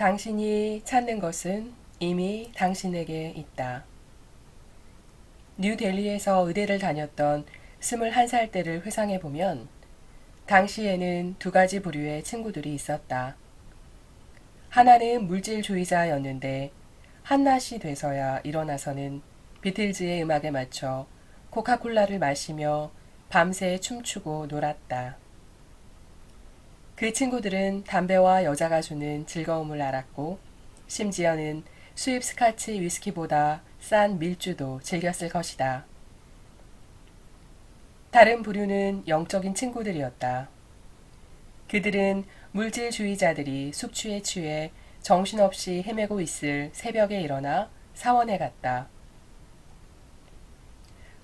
당신이 찾는 것은 이미 당신에게 있다. 뉴델리에서 의대를 다녔던 21살 때를 회상해 보면 당시에는 두 가지 부류의 친구들이 있었다. 하나는 물질주의자였는데 한낮이 돼서야 일어나서는 비틀즈의 음악에 맞춰 코카콜라를 마시며 밤새 춤추고 놀았다. 그 친구들은 담배와 여자가 주는 즐거움을 알았고 심지어는 수입 스카치 위스키보다 싼 밀주도 즐겼을 것이다. 다른 부류는 영적인 친구들이었다. 그들은 물질주의자들이 숙취에 취해 정신없이 헤매고 있을 새벽에 일어나 사원에 갔다.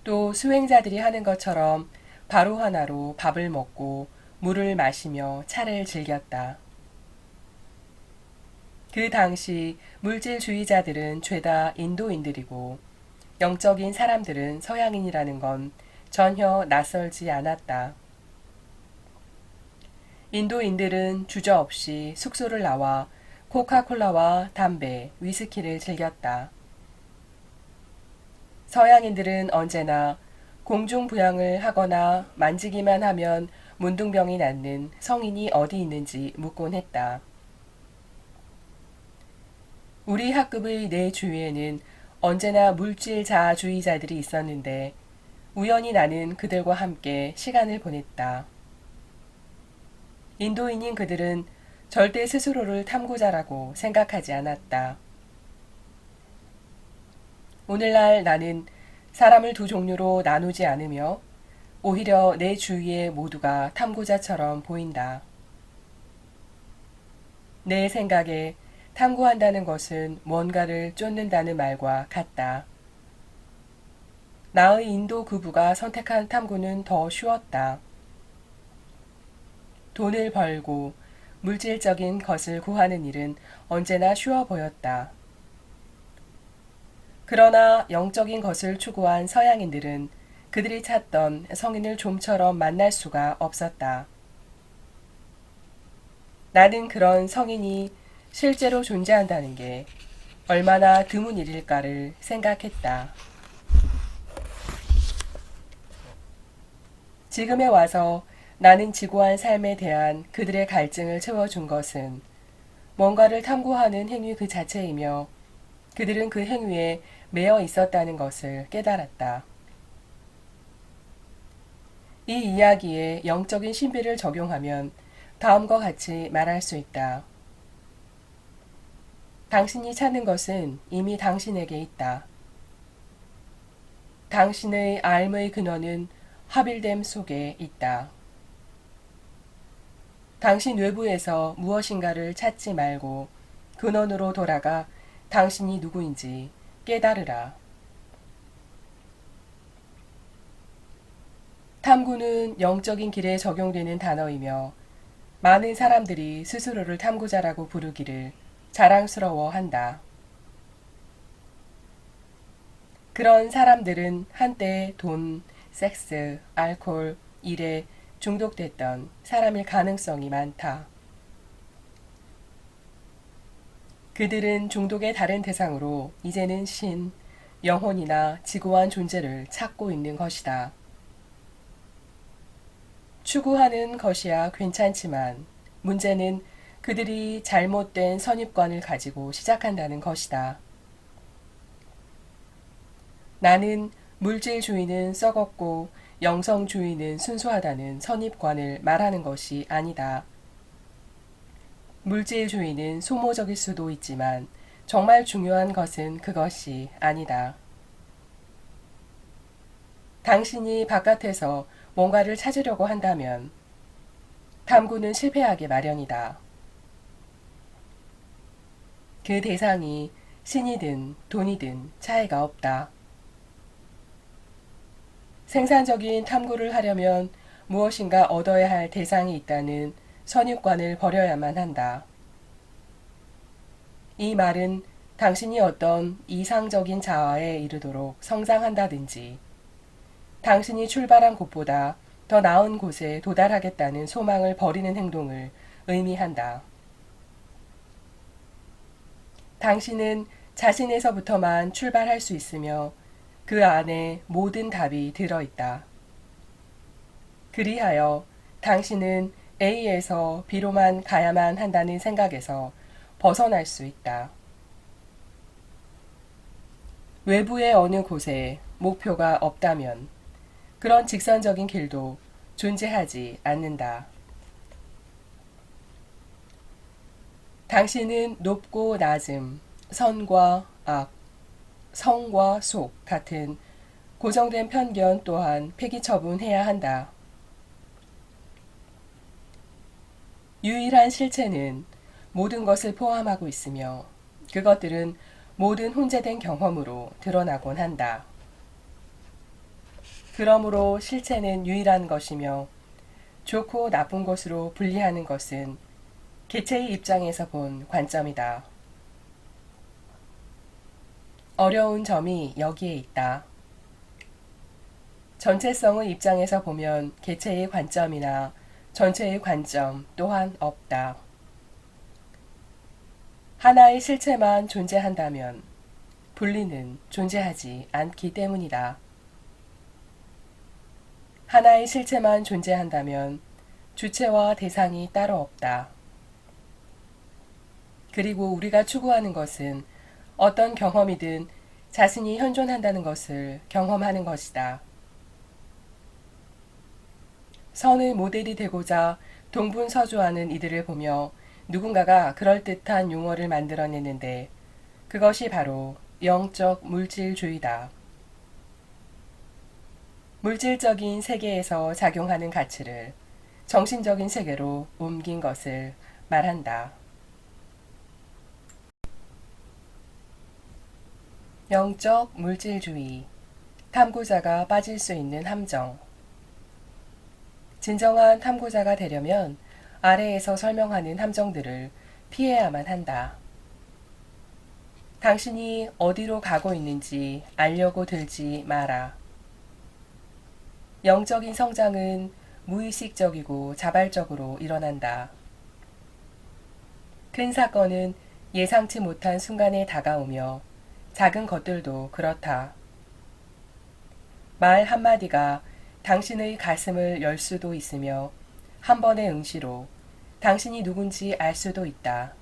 또 수행자들이 하는 것처럼 바로 하나로 밥을 먹고 물을 마시며 차를 즐겼다. 그 당시 물질주의자들은 죄다 인도인들이고 영적인 사람들은 서양인이라는 건 전혀 낯설지 않았다. 인도인들은 주저없이 숙소를 나와 코카콜라와 담배, 위스키를 즐겼다. 서양인들은 언제나 공중부양을 하거나 만지기만 하면 문둥병이 낫는 성인이 어디 있는지 묻곤 했다. 우리 학급의 내 주위에는 언제나 물질자주의자들이 있었는데 우연히 나는 그들과 함께 시간을 보냈다. 인도인인 그들은 절대 스스로를 탐구자라고 생각하지 않았다. 오늘날 나는 사람을 두 종류로 나누지 않으며 오히려 내 주위의 모두가 탐구자처럼 보인다. 내 생각에 탐구한다는 것은 뭔가를 쫓는다는 말과 같다. 나의 인도 구부가 선택한 탐구는 더 쉬웠다. 돈을 벌고 물질적인 것을 구하는 일은 언제나 쉬워 보였다. 그러나 영적인 것을 추구한 서양인들은 그들이 찾던 성인을 좀처럼 만날 수가 없었다. 나는 그런 성인이 실제로 존재한다는 게 얼마나 드문 일일까를 생각했다. 지금에 와서 나는 지고한 삶에 대한 그들의 갈증을 채워준 것은 뭔가를 탐구하는 행위 그 자체이며 그들은 그 행위에 매여 있었다는 것을 깨달았다. 이 이야기에 영적인 신비를 적용하면 다음과 같이 말할 수 있다. 당신이 찾는 것은 이미 당신에게 있다. 당신의 삶의 근원은 합일됨 속에 있다. 당신 외부에서 무엇인가를 찾지 말고 근원으로 돌아가 당신이 누구인지 깨달으라. 탐구는 영적인 길에 적용되는 단어이며 많은 사람들이 스스로를 탐구자라고 부르기를 자랑스러워 한다. 그런 사람들은 한때 돈, 섹스, 알코올, 일에 중독됐던 사람일 가능성이 많다. 그들은 중독의 다른 대상으로 이제는 신, 영혼이나 지고한 존재를 찾고 있는 것이다. 추구하는 것이야 괜찮지만 문제는 그들이 잘못된 선입관을 가지고 시작한다는 것이다. 나는 물질주의는 썩었고 영성주의는 순수하다는 선입관을 말하는 것이 아니다. 물질주의는 소모적일 수도 있지만 정말 중요한 것은 그것이 아니다. 당신이 바깥에서 뭔가를 찾으려고 한다면 탐구는 실패하기 마련이다. 그 대상이 신이든 돈이든 차이가 없다. 생산적인 탐구를 하려면 무엇인가 얻어야 할 대상이 있다는 선입관을 버려야만 한다. 이 말은 당신이 어떤 이상적인 자아에 이르도록 성장한다든지, 당신이 출발한 곳보다 더 나은 곳에 도달하겠다는 소망을 버리는 행동을 의미한다. 당신은 자신에서부터만 출발할 수 있으며 그 안에 모든 답이 들어있다. 그리하여 당신은 A에서 B로만 가야만 한다는 생각에서 벗어날 수 있다. 외부의 어느 곳에 목표가 없다면 그런 직선적인 길도 존재하지 않는다. 당신은 높고 낮음, 선과 악, 성과 속 같은 고정된 편견 또한 폐기 처분해야 한다. 유일한 실체는 모든 것을 포함하고 있으며 그것들은 모든 혼재된 경험으로 드러나곤 한다. 그러므로 실체는 유일한 것이며 좋고 나쁜 것으로 분리하는 것은 개체의 입장에서 본 관점이다. 어려운 점이 여기에 있다. 전체성의 입장에서 보면 개체의 관점이나 전체의 관점 또한 없다. 하나의 실체만 존재한다면 분리는 존재하지 않기 때문이다. 하나의 실체만 존재한다면 주체와 대상이 따로 없다. 그리고 우리가 추구하는 것은 어떤 경험이든 자신이 현존한다는 것을 경험하는 것이다. 선의 모델이 되고자 동분서주하는 이들을 보며 누군가가 그럴듯한 용어를 만들어내는데 그것이 바로 영적 물질주의다. 물질적인 세계에서 작용하는 가치를 정신적인 세계로 옮긴 것을 말한다. 영적 물질주의. 탐구자가 빠질 수 있는 함정. 진정한 탐구자가 되려면 아래에서 설명하는 함정들을 피해야만 한다. 당신이 어디로 가고 있는지 알려고 들지 마라. 영적인 성장은 무의식적이고 자발적으로 일어난다. 큰 사건은 예상치 못한 순간에 다가오며 작은 것들도 그렇다. 말 한마디가 당신의 가슴을 열 수도 있으며 한 번의 응시로 당신이 누군지 알 수도 있다.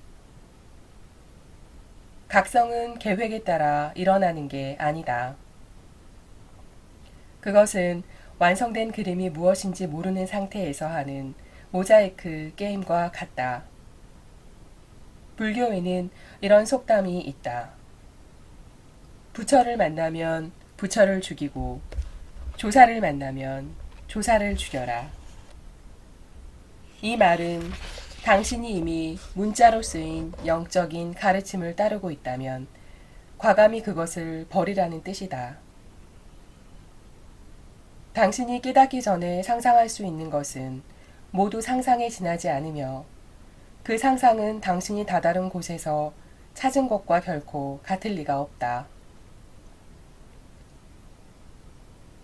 각성은 계획에 따라 일어나는 게 아니다. 그것은 완성된 그림이 무엇인지 모르는 상태에서 하는 모자이크 게임과 같다. 불교에는 이런 속담이 있다. 부처를 만나면 부처를 죽이고 조사를 만나면 조사를 죽여라. 이 말은 당신이 이미 문자로 쓰인 영적인 가르침을 따르고 있다면 과감히 그것을 버리라는 뜻이다. 당신이 깨닫기 전에 상상할 수 있는 것은 모두 상상에 지나지 않으며 그 상상은 당신이 다다른 곳에서 찾은 것과 결코 같을 리가 없다.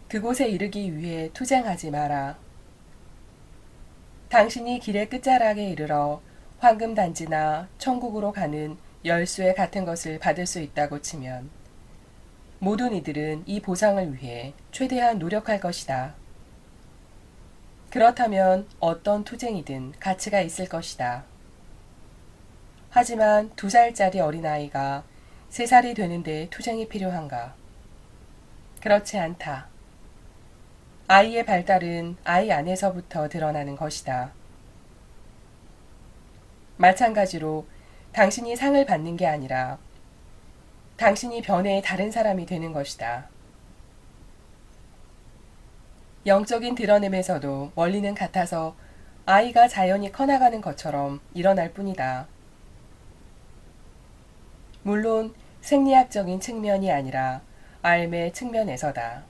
그곳에 이르기 위해 투쟁하지 마라. 당신이 길의 끝자락에 이르러 황금단지나 천국으로 가는 열쇠 같은 것을 받을 수 있다고 치면 모든 이들은 이 보상을 위해 최대한 노력할 것이다. 그렇다면 어떤 투쟁이든 가치가 있을 것이다. 하지만 두 살짜리 어린아이가 세 살이 되는데 투쟁이 필요한가? 그렇지 않다. 아이의 발달은 아이 안에서부터 드러나는 것이다. 마찬가지로 당신이 상을 받는 게 아니라 당신이 변해 다른 사람이 되는 것이다. 영적인 드러냄에서도 원리는 같아서 아이가 자연히 커나가는 것처럼 일어날 뿐이다. 물론 생리학적인 측면이 아니라 삶의 측면에서다.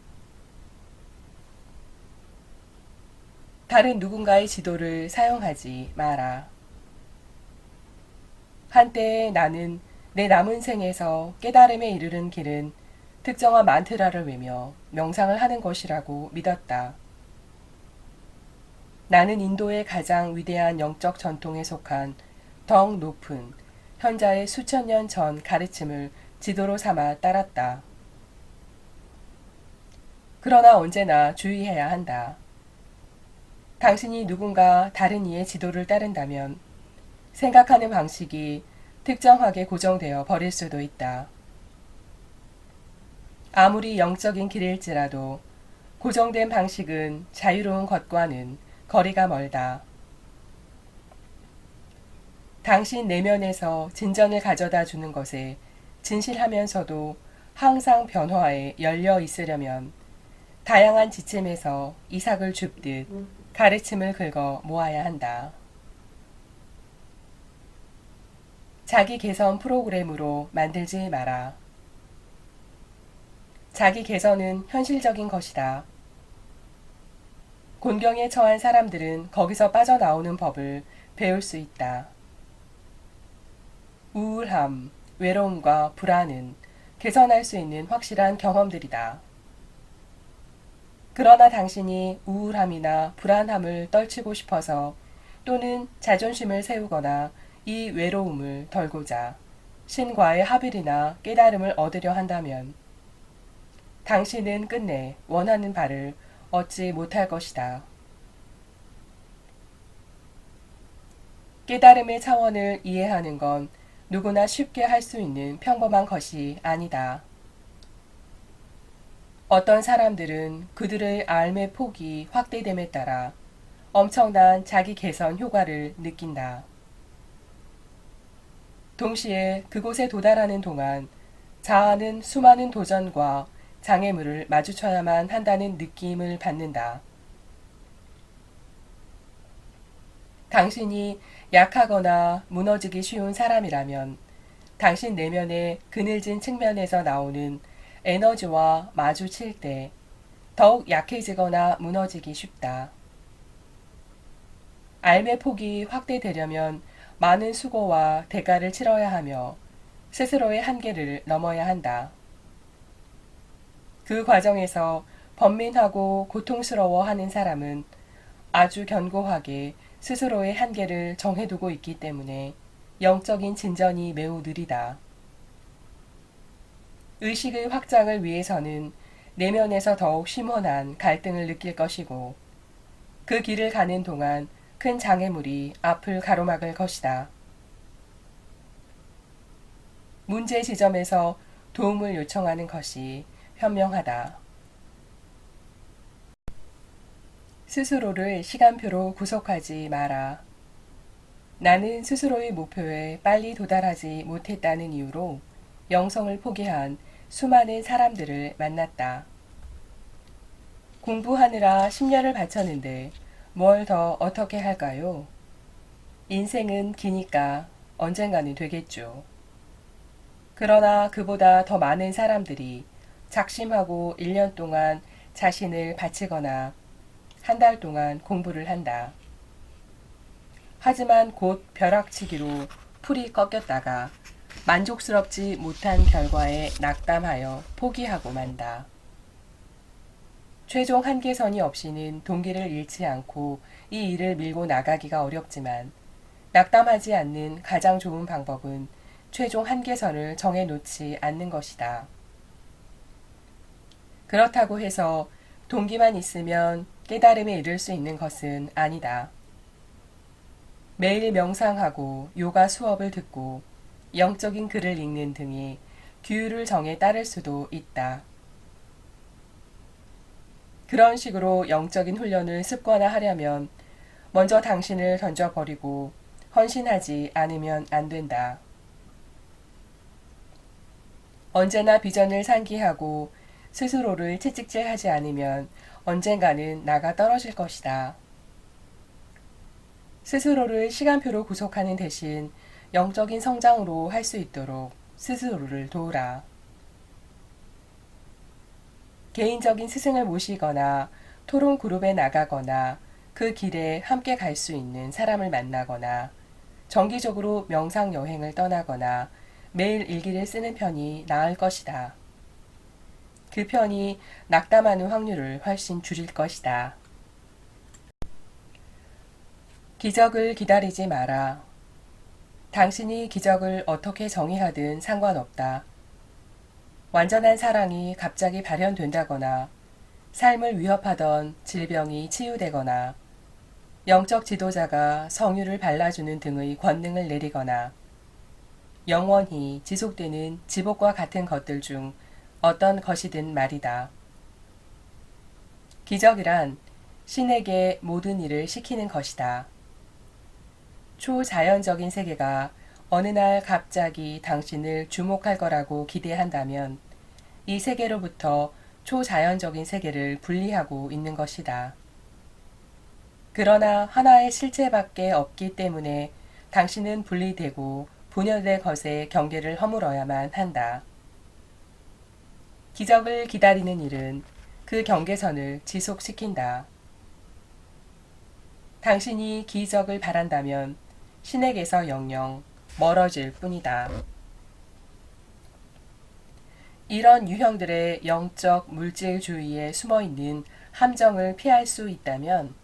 다른 누군가의 지도를 사용하지 마라. 한때 나는 내 남은 생에서 깨달음에 이르는 길은 특정한 만트라를 외며 명상을 하는 것이라고 믿었다. 나는 인도의 가장 위대한 영적 전통에 속한 덕 높은 현자의 수천 년 전 가르침을 지도로 삼아 따랐다. 그러나 언제나 주의해야 한다. 당신이 누군가 다른 이의 지도를 따른다면 생각하는 방식이 특정하게 고정되어 버릴 수도 있다. 아무리 영적인 길일지라도 고정된 방식은 자유로운 것과는 거리가 멀다. 당신 내면에서 진전을 가져다 주는 것에 진실하면서도 항상 변화에 열려 있으려면 다양한 지침에서 이삭을 줍듯 가르침을 긁어 모아야 한다. 자기 개선 프로그램으로 만들지 마라. 자기 개선은 현실적인 것이다. 곤경에 처한 사람들은 거기서 빠져나오는 법을 배울 수 있다. 우울함, 외로움과 불안은 개선할 수 있는 확실한 경험들이다. 그러나 당신이 우울함이나 불안함을 떨치고 싶어서 또는 자존심을 세우거나 이 외로움을 덜고자 신과의 합일이나 깨달음을 얻으려 한다면 당신은 끝내 원하는 바를 얻지 못할 것이다. 깨달음의 차원을 이해하는 건 누구나 쉽게 할 수 있는 평범한 것이 아니다. 어떤 사람들은 그들의 알의 폭이 확대됨에 따라 엄청난 자기 개선 효과를 느낀다. 동시에 그곳에 도달하는 동안 자아는 수많은 도전과 장애물을 마주쳐야만 한다는 느낌을 받는다. 당신이 약하거나 무너지기 쉬운 사람이라면 당신 내면의 그늘진 측면에서 나오는 에너지와 마주칠 때 더욱 약해지거나 무너지기 쉽다. 알의 폭이 확대되려면 많은 수고와 대가를 치러야 하며 스스로의 한계를 넘어야 한다. 그 과정에서 번민하고 고통스러워 하는 사람은 아주 견고하게 스스로의 한계를 정해두고 있기 때문에 영적인 진전이 매우 느리다. 의식의 확장을 위해서는 내면에서 더욱 심원한 갈등을 느낄 것이고 그 길을 가는 동안 큰 장애물이 앞을 가로막을 것이다. 문제 지점에서 도움을 요청하는 것이 현명하다. 스스로를 시간표로 구속하지 마라. 나는 스스로의 목표에 빨리 도달하지 못했다는 이유로 영성을 포기한 수많은 사람들을 만났다. 공부하느라 10년을 바쳤는데 뭘 더 어떻게 할까요? 인생은 기니까 언젠가는 되겠죠. 그러나 그보다 더 많은 사람들이 작심하고 1년 동안 자신을 바치거나 한 달 동안 공부를 한다. 하지만 곧 벼락치기로 풀이 꺾였다가 만족스럽지 못한 결과에 낙담하여 포기하고 만다. 최종 한계선이 없이는 동기를 잃지 않고 이 일을 밀고 나가기가 어렵지만 낙담하지 않는 가장 좋은 방법은 최종 한계선을 정해 놓지 않는 것이다. 그렇다고 해서 동기만 있으면 깨달음에 이를 수 있는 것은 아니다. 매일 명상하고 요가 수업을 듣고 영적인 글을 읽는 등이 규율을 정해 따를 수도 있다. 그런 식으로 영적인 훈련을 습관화하려면 먼저 당신을 던져버리고 헌신하지 않으면 안 된다. 언제나 비전을 상기하고 스스로를 채찍질하지 않으면 언젠가는 나가 떨어질 것이다. 스스로를 시간표로 구속하는 대신 영적인 성장으로 할 수 있도록 스스로를 도우라. 개인적인 스승을 모시거나 토론 그룹에 나가거나 그 길에 함께 갈 수 있는 사람을 만나거나 정기적으로 명상 여행을 떠나거나 매일 일기를 쓰는 편이 나을 것이다. 그 편이 낙담하는 확률을 훨씬 줄일 것이다. 기적을 기다리지 마라. 당신이 기적을 어떻게 정의하든 상관없다. 완전한 사랑이 갑자기 발현된다거나 삶을 위협하던 질병이 치유되거나 영적 지도자가 성유를 발라주는 등의 권능을 내리거나 영원히 지속되는 지복과 같은 것들 중 어떤 것이든 말이다. 기적이란 신에게 모든 일을 시키는 것이다. 초자연적인 세계가 어느 날 갑자기 당신을 주목할 거라고 기대한다면 이 세계로부터 초자연적인 세계를 분리하고 있는 것이다. 그러나 하나의 실체밖에 없기 때문에 당신은 분리되고 분열된 것의 경계를 허물어야만 한다. 기적을 기다리는 일은 그 경계선을 지속시킨다. 당신이 기적을 바란다면 신에게서 영영 멀어질 뿐이다. 이런 유형들의 영적 물질주의에 숨어 있는 함정을 피할 수 있다면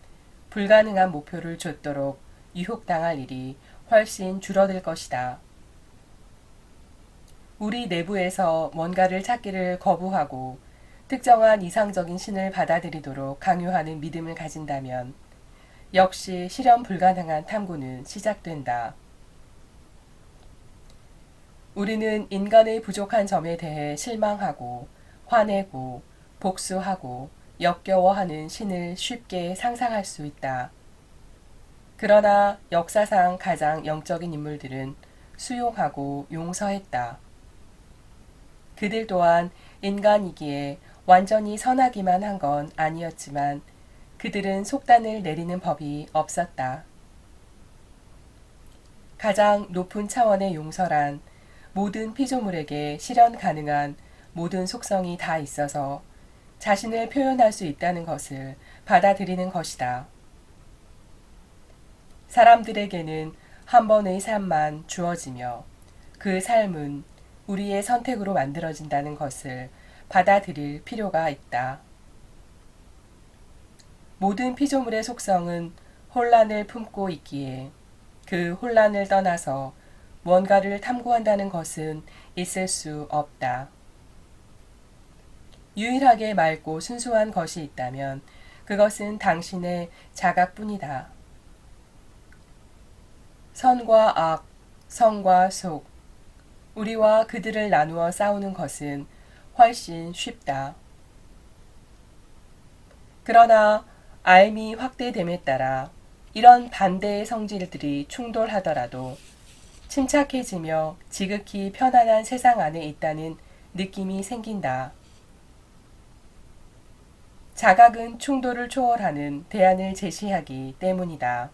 불가능한 목표를 좇도록 유혹당할 일이 훨씬 줄어들 것이다. 우리 내부에서 뭔가를 찾기를 거부하고 특정한 이상적인 신을 받아들이도록 강요하는 믿음을 가진다면 역시 실현 불가능한 탐구는 시작된다. 우리는 인간의 부족한 점에 대해 실망하고 화내고 복수하고 역겨워하는 신을 쉽게 상상할 수 있다. 그러나 역사상 가장 영적인 인물들은 수용하고 용서했다. 그들 또한 인간이기에 완전히 선하기만 한 건 아니었지만 그들은 속단을 내리는 법이 없었다. 가장 높은 차원의 용서란 모든 피조물에게 실현 가능한 모든 속성이 다 있어서 자신을 표현할 수 있다는 것을 받아들이는 것이다. 사람들에게는 한 번의 삶만 주어지며 그 삶은 우리의 선택으로 만들어진다는 것을 받아들일 필요가 있다. 모든 피조물의 속성은 혼란을 품고 있기에 그 혼란을 떠나서 무언가를 탐구한다는 것은 있을 수 없다. 유일하게 맑고 순수한 것이 있다면 그것은 당신의 자각뿐이다. 선과 악, 성과 속, 우리와 그들을 나누어 싸우는 것은 훨씬 쉽다. 그러나 알미 확대됨에 따라 이런 반대의 성질들이 충돌하더라도 침착해지며 지극히 편안한 세상 안에 있다는 느낌이 생긴다. 자각은 충돌을 초월하는 대안을 제시하기 때문이다.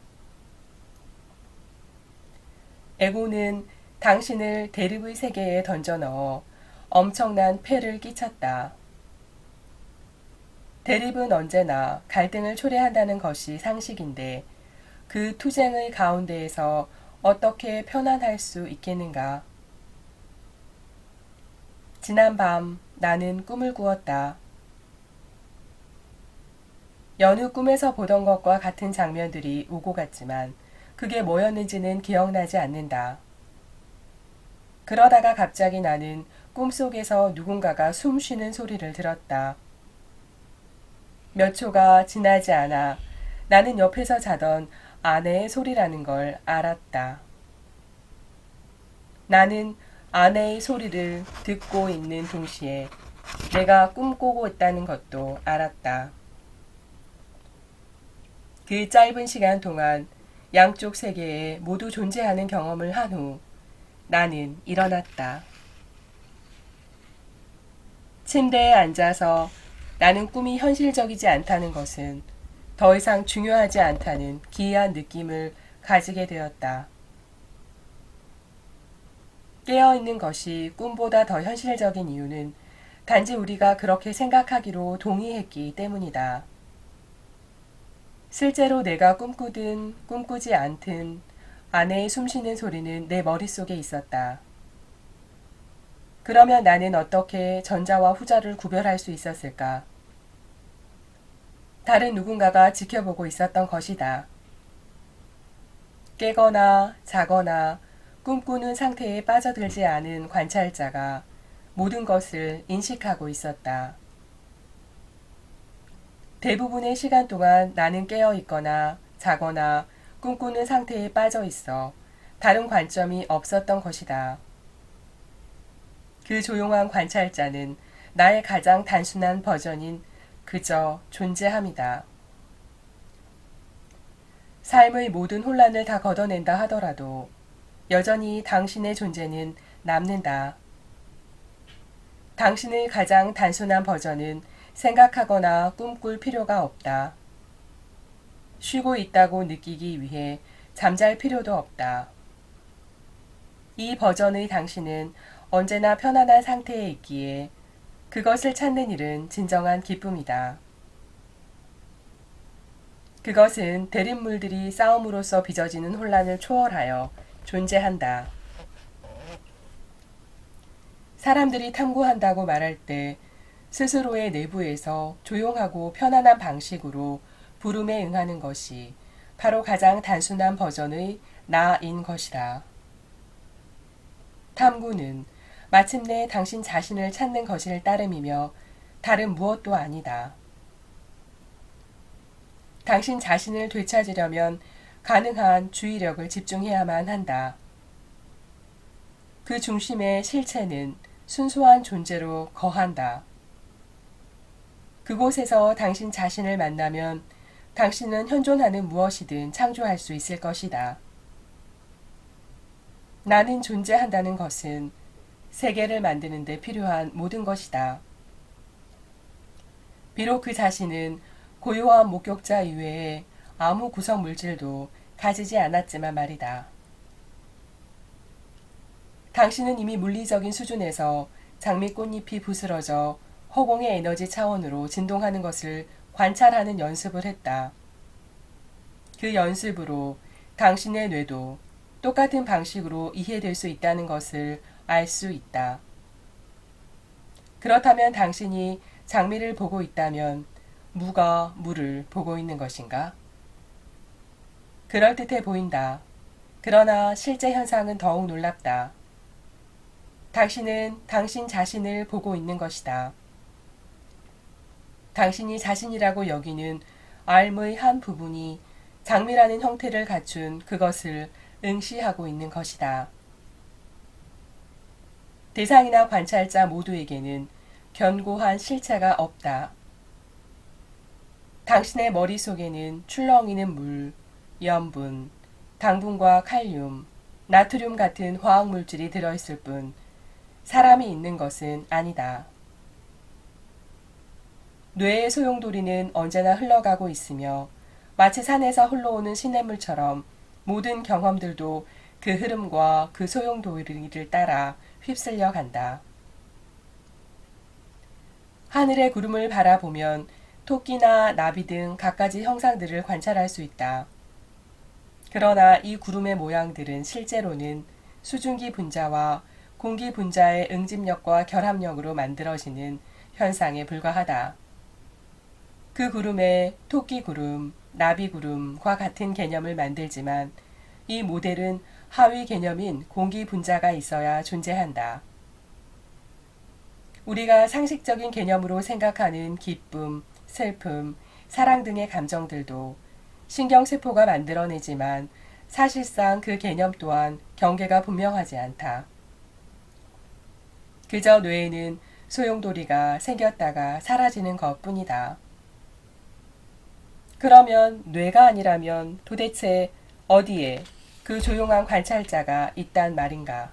에고는 당신을 대립의 세계에 던져 넣어 엄청난 폐를 끼쳤다. 대립은 언제나 갈등을 초래한다는 것이 상식인데 그 투쟁의 가운데에서 어떻게 편안할 수 있겠는가? 지난 밤 나는 꿈을 꾸었다. 여느 꿈에서 보던 것과 같은 장면들이 오고 갔지만 그게 뭐였는지는 기억나지 않는다. 그러다가 갑자기 나는 꿈속에서 누군가가 숨 쉬는 소리를 들었다. 몇 초가 지나지 않아 나는 옆에서 자던 아내의 소리라는 걸 알았다. 나는 아내의 소리를 듣고 있는 동시에 내가 꿈꾸고 있다는 것도 알았다. 그 짧은 시간 동안 양쪽 세계에 모두 존재하는 경험을 한 후 나는 일어났다. 침대에 앉아서 나는 꿈이 현실적이지 않다는 것은 더 이상 중요하지 않다는 기이한 느낌을 가지게 되었다. 깨어있는 것이 꿈보다 더 현실적인 이유는 단지 우리가 그렇게 생각하기로 동의했기 때문이다. 실제로 내가 꿈꾸든 꿈꾸지 않든 아내의 숨쉬는 소리는 내 머릿속에 있었다. 그러면 나는 어떻게 전자와 후자를 구별할 수 있었을까? 다른 누군가가 지켜보고 있었던 것이다. 깨거나 자거나 꿈꾸는 상태에 빠져들지 않은 관찰자가 모든 것을 인식하고 있었다. 대부분의 시간 동안 나는 깨어 있거나 자거나 꿈꾸는 상태에 빠져 있어 다른 관점이 없었던 것이다. 그 조용한 관찰자는 나의 가장 단순한 버전인 그저 존재함이다. 삶의 모든 혼란을 다 걷어낸다 하더라도 여전히 당신의 존재는 남는다. 당신의 가장 단순한 버전은 생각하거나 꿈꿀 필요가 없다. 쉬고 있다고 느끼기 위해 잠잘 필요도 없다. 이 버전의 당신은 언제나 편안한 상태에 있기에 그것을 찾는 일은 진정한 기쁨이다. 그것은 대립물들이 싸움으로써 빚어지는 혼란을 초월하여 존재한다. 사람들이 탐구한다고 말할 때 스스로의 내부에서 조용하고 편안한 방식으로 부름에 응하는 것이 바로 가장 단순한 버전의 나인 것이다. 탐구는 마침내 당신 자신을 찾는 것일 따름이며 다른 무엇도 아니다. 당신 자신을 되찾으려면 가능한 주의력을 집중해야만 한다. 그 중심의 실체는 순수한 존재로 거한다. 그곳에서 당신 자신을 만나면 당신은 현존하는 무엇이든 창조할 수 있을 것이다. 나는 존재한다는 것은 세계를 만드는 데 필요한 모든 것이다. 비록 그 자신은 고요한 목격자 이외에 아무 구성 물질도 가지지 않았지만 말이다. 당신은 이미 물리적인 수준에서 장미꽃잎이 부스러져 허공의 에너지 차원으로 진동하는 것을 관찰하는 연습을 했다. 그 연습으로 당신의 뇌도 똑같은 방식으로 이해될 수 있다는 것을 알 수 있다. 그렇다면 당신이 장미를 보고 있다면 무가 물을 보고 있는 것인가? 그럴듯해 보인다. 그러나 실제 현상은 더욱 놀랍다. 당신은 당신 자신을 보고 있는 것이다. 당신이 자신이라고 여기는 알의 한 부분이 장미라는 형태를 갖춘 그것을 응시하고 있는 것이다. 대상이나 관찰자 모두에게는 견고한 실체가 없다. 당신의 머릿속에는 출렁이는 물, 염분, 당분과 칼륨, 나트륨 같은 화학물질이 들어있을 뿐 사람이 있는 것은 아니다. 뇌의 소용돌이는 언제나 흘러가고 있으며 마치 산에서 흘러오는 시냇물처럼 모든 경험들도 그 흐름과 그 소용돌이를 따라 휩쓸려 간다. 하늘의 구름을 바라보면 토끼나 나비 등 갖가지 형상들을 관찰할 수 있다. 그러나 이 구름의 모양들은 실제로는 수증기 분자와 공기 분자의 응집력과 결합력으로 만들어지는 현상에 불과하다. 그 구름에 토끼 구름, 나비 구름과 같은 개념을 만들지만 이 모델은 하위 개념인 공기 분자가 있어야 존재한다. 우리가 상식적인 개념으로 생각하는 기쁨, 슬픔, 사랑 등의 감정들도 신경세포가 만들어내지만 사실상 그 개념 또한 경계가 분명하지 않다. 그저 뇌에는 소용돌이가 생겼다가 사라지는 것 뿐이다. 그러면 뇌가 아니라면 도대체 어디에 그 조용한 관찰자가 있단 말인가?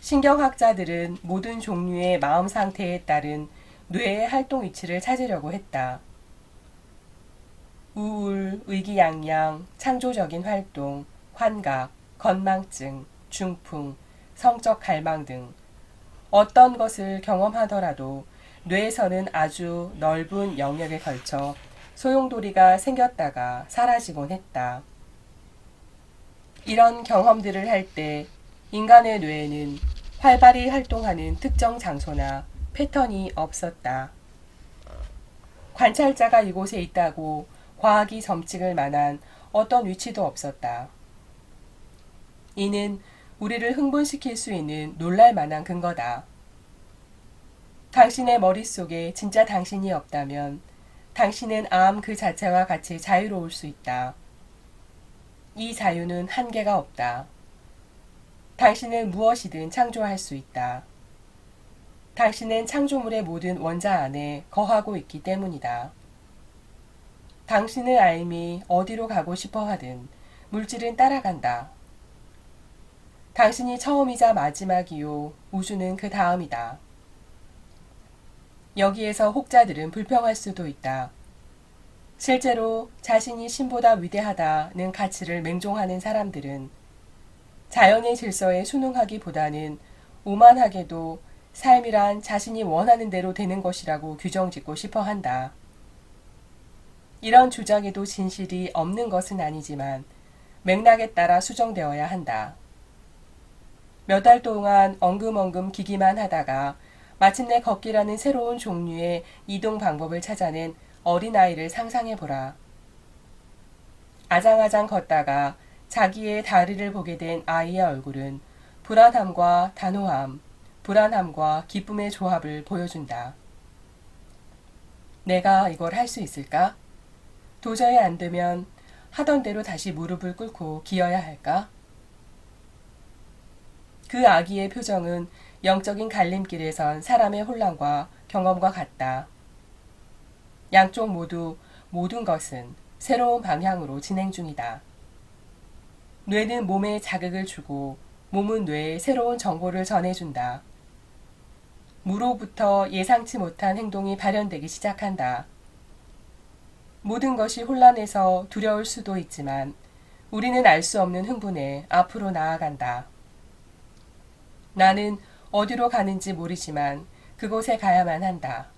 신경학자들은 모든 종류의 마음 상태에 따른 뇌의 활동 위치를 찾으려고 했다. 우울, 의기양양, 창조적인 활동, 환각, 건망증, 중풍, 성적 갈망 등 어떤 것을 경험하더라도 뇌에서는 아주 넓은 영역에 걸쳐 소용돌이가 생겼다가 사라지곤 했다. 이런 경험들을 할 때 인간의 뇌에는 활발히 활동하는 특정 장소나 패턴이 없었다. 관찰자가 이곳에 있다고 과학이 점찍을 만한 어떤 위치도 없었다. 이는 우리를 흥분시킬 수 있는 놀랄 만한 근거다. 당신의 머릿속에 진짜 당신이 없다면 당신은 암 그 자체와 같이 자유로울 수 있다. 이 자유는 한계가 없다. 당신은 무엇이든 창조할 수 있다. 당신은 창조물의 모든 원자 안에 거하고 있기 때문이다. 당신의 알미 어디로 가고 싶어 하든 물질은 따라간다. 당신이 처음이자 마지막이요. 우주는 그 다음이다. 여기에서 혹자들은 불평할 수도 있다. 실제로 자신이 신보다 위대하다는 가치를 맹종하는 사람들은 자연의 질서에 순응하기보다는 오만하게도 삶이란 자신이 원하는 대로 되는 것이라고 규정 짓고 싶어 한다. 이런 주장에도 진실이 없는 것은 아니지만 맥락에 따라 수정되어야 한다. 몇 달 동안 엉금엉금 기기만 하다가 마침내 걷기라는 새로운 종류의 이동 방법을 찾아낸 어린아이를 상상해 보라. 아장아장 걷다가 자기의 다리를 보게 된 아이의 얼굴은 불안함과 단호함, 불안함과 기쁨의 조합을 보여준다. 내가 이걸 할 수 있을까? 도저히 안 되면 하던 대로 다시 무릎을 꿇고 기어야 할까? 그 아기의 표정은 영적인 갈림길에 선 사람의 혼란과 경험과 같다. 양쪽 모두 모든 것은 새로운 방향으로 진행 중이다. 뇌는 몸에 자극을 주고 몸은 뇌에 새로운 정보를 전해준다. 무로부터 예상치 못한 행동이 발현되기 시작한다. 모든 것이 혼란해서 두려울 수도 있지만 우리는 알 수 없는 흥분에 앞으로 나아간다. 나는 어디로 가는지 모르지만 그곳에 가야만 한다.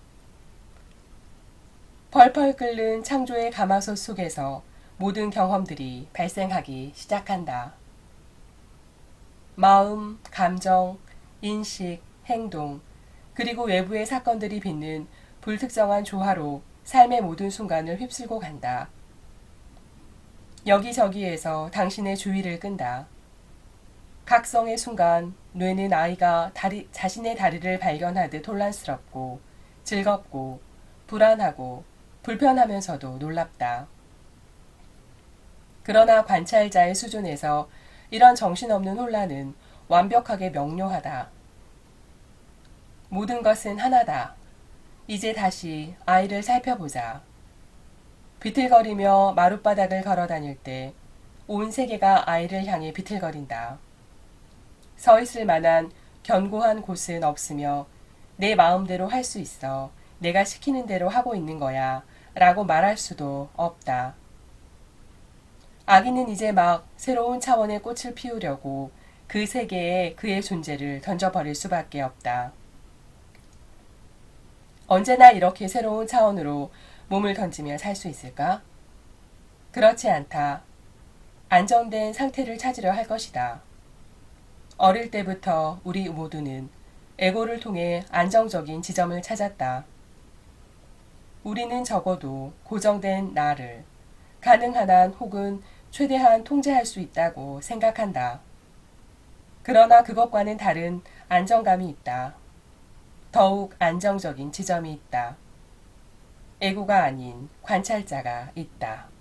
펄펄 끓는 창조의 가마솥 속에서 모든 경험들이 발생하기 시작한다. 마음, 감정, 인식, 행동, 그리고 외부의 사건들이 빚는 불특정한 조화로 삶의 모든 순간을 휩쓸고 간다. 여기저기에서 당신의 주의를 끈다. 각성의 순간 뇌는 아이가 다리, 자신의 다리를 발견하듯 혼란스럽고 즐겁고 불안하고 불편하면서도 놀랍다. 그러나 관찰자의 수준에서 이런 정신없는 혼란은 완벽하게 명료하다. 모든 것은 하나다. 이제 다시 아이를 살펴보자. 비틀거리며 마룻바닥을 걸어 다닐 때 온 세계가 아이를 향해 비틀거린다. 서 있을 만한 견고한 곳은 없으며 내 마음대로 할 수 있어. 내가 시키는 대로 하고 있는 거야. 라고 말할 수도 없다. 아기는 이제 막 새로운 차원의 꽃을 피우려고 그 세계에 그의 존재를 던져버릴 수밖에 없다. 언제나 이렇게 새로운 차원으로 몸을 던지며 살 수 있을까? 그렇지 않다. 안정된 상태를 찾으려 할 것이다. 어릴 때부터 우리 모두는 에고를 통해 안정적인 지점을 찾았다. 우리는 적어도 고정된 나를 가능한 한 혹은 최대한 통제할 수 있다고 생각한다. 그러나 그것과는 다른 안정감이 있다. 더욱 안정적인 지점이 있다. 애고가 아닌 관찰자가 있다.